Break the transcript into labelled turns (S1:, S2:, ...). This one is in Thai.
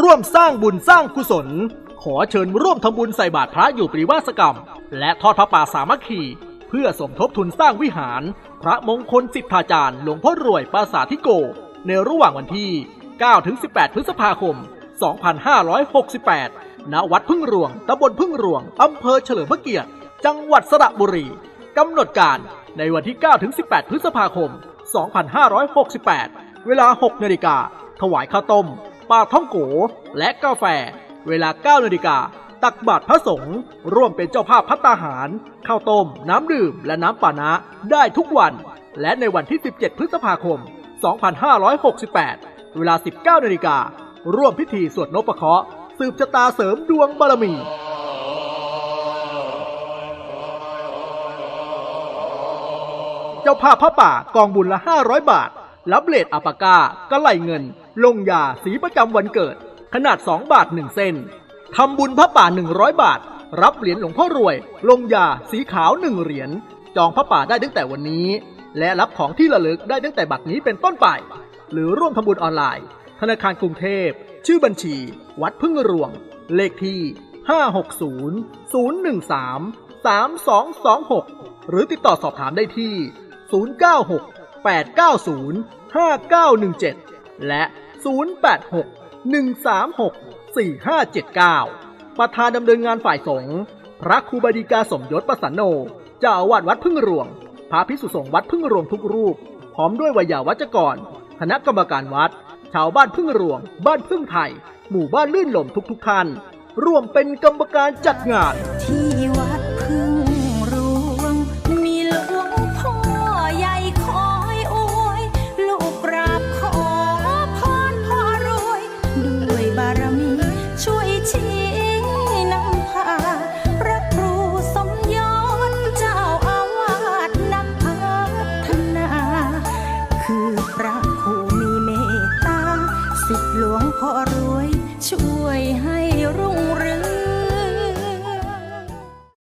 S1: ร่วมสร้างบุญสร้างกุศล ขอเชิญร่วมทำบุญใส่บาตรพระอยู่ปริวาสกรรม และทอดพระป่าสามัคคีเพื่อสมทบทุนสร้างวิหาร พระมงคลสิทธาจารย์หลวงพ่อรวยปราสาททิโก ในระหว่างวันที่ 9-18 พฤษภาคม 2568 ณ วัดพึ่งรวง ตำบลพึ่งรวง อำเภอเฉลิมพระเกียรติ จังหวัดสระบุรี กำหนดการ ในวันที่9-18 พฤษภาคม 2568 เวลา 6 นาฬิกา ถวายข้าวต้ม ปลาท่องโก และกาแฟ เวลา 9 นาฬิกา ตักบาตรพระสงฆ์ร่วมเป็นเจ้าภาพพัตตาหาร ข้าวต้ม น้ำดื่ม และน้ำปานะ ได้ทุกวัน และในวันที่ 17 พฤษภาคม 2568 เวลา 19 นาฬิกา ร่วมพิธีสวดนพเคราะห์สืบชะตาเสริมดวงบารมี เจ้าภาพพระป่ากองบุญละ 500 บาท รับเลทอัปปากากระไหลเงิน ลงยาสีประจำวันเกิด ขนาด 2 บาท 1 เส้นทำบุญพระป่า 100 บาท รับเหรียญหลวงพ่อรวย ลงยาสีขาว 1 เหรียญ จองพระป่าได้ตั้งแต่วันนี้ และรับของที่ระลึกได้ตั้งแต่บัดนี้เป็นต้นไป หรือร่วมทำบุญออนไลน์ ธนาคารกรุงเทพ ชื่อบัญชี วัดพึ่งรวง เลขที่ 560 013 3226 หรือติดต่อสอบถามได้ที่ 096 890 5917 และ 086 136 4579 ประธานดำเนินงานฝ่ายสงฆ์พระครูบดีกาสมยศประสันโนเจ้าอาวาสวัดพึ่งรวง พระพิสุสงฆ์วัดพึ่งรวงทุกรูป พร้อมด้วยวิยาวัจกร คณะกรรมการวัด ชาวบ้านพึ่งรวง บ้านพึ่งไทย หมู่บ้านลื่นลมทุกๆท่าน ร่วมเป็นกรรมการจัดงาน
S2: ที่ ระผู้มีเมตตาสิทธิหลวงพ่อรวยช่วยให้